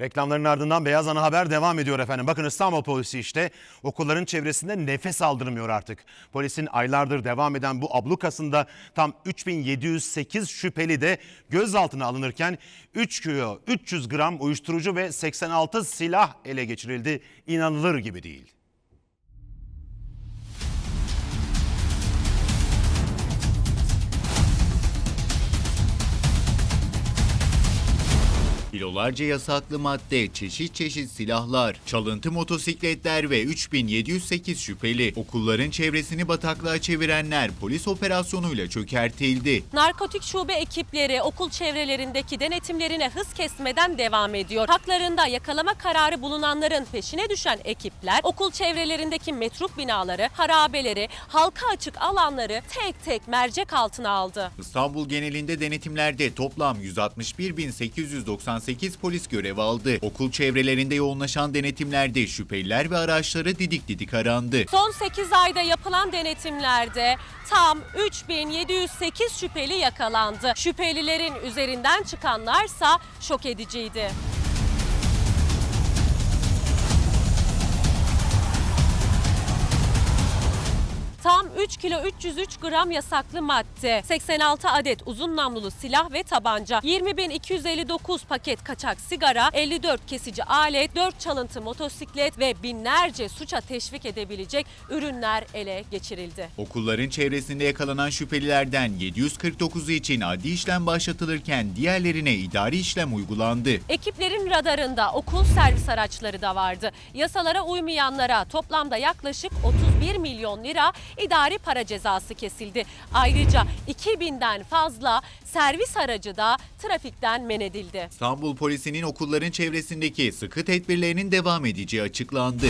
Reklamların ardından Beyaz Ana Haber devam ediyor efendim. Bakın İstanbul polisi işte okulların çevresinde nefes aldırmıyor artık. Polisin aylardır devam eden bu ablukasında tam 3708 şüpheli de gözaltına alınırken 3 kilo 300 gram uyuşturucu ve 86 silah ele geçirildi. İnanılır gibi değil. Kilolarca yasaklı madde, çeşit çeşit silahlar, çalıntı motosikletler ve 3708 şüpheli. Okulların çevresini bataklığa çevirenler polis operasyonuyla çökertildi. Narkotik şube ekipleri okul çevrelerindeki denetimlerine hız kesmeden devam ediyor. Haklarında yakalama kararı bulunanların peşine düşen ekipler okul çevrelerindeki metruk binaları, harabeleri, halka açık alanları tek tek mercek altına aldı. İstanbul genelinde denetimlerde toplam 161.898 polis görev aldı. Okul çevrelerinde yoğunlaşan denetimlerde şüpheliler ve araçları didik didik arandı. Son 8 ayda yapılan denetimlerde tam 3708 şüpheli yakalandı. Şüphelilerin üzerinden çıkanlarsa şok ediciydi. 3 kilo 303 gram yasaklı madde, 86 adet uzun namlulu silah ve tabanca, 20.259 paket kaçak sigara, 54 kesici alet, 4 çalıntı motosiklet ve binlerce suça teşvik edebilecek ürünler ele geçirildi. Okulların çevresinde yakalanan şüphelilerden 749'u için adli işlem başlatılırken diğerlerine idari işlem uygulandı. Ekiplerin radarında okul servis araçları da vardı. Yasalara uymayanlara toplamda yaklaşık 31 milyon lira idari para cezası kesildi. Ayrıca 2000'den fazla servis aracı da trafikten men edildi. İstanbul polisinin okulların çevresindeki sıkı tedbirlerinin devam edeceği açıklandı.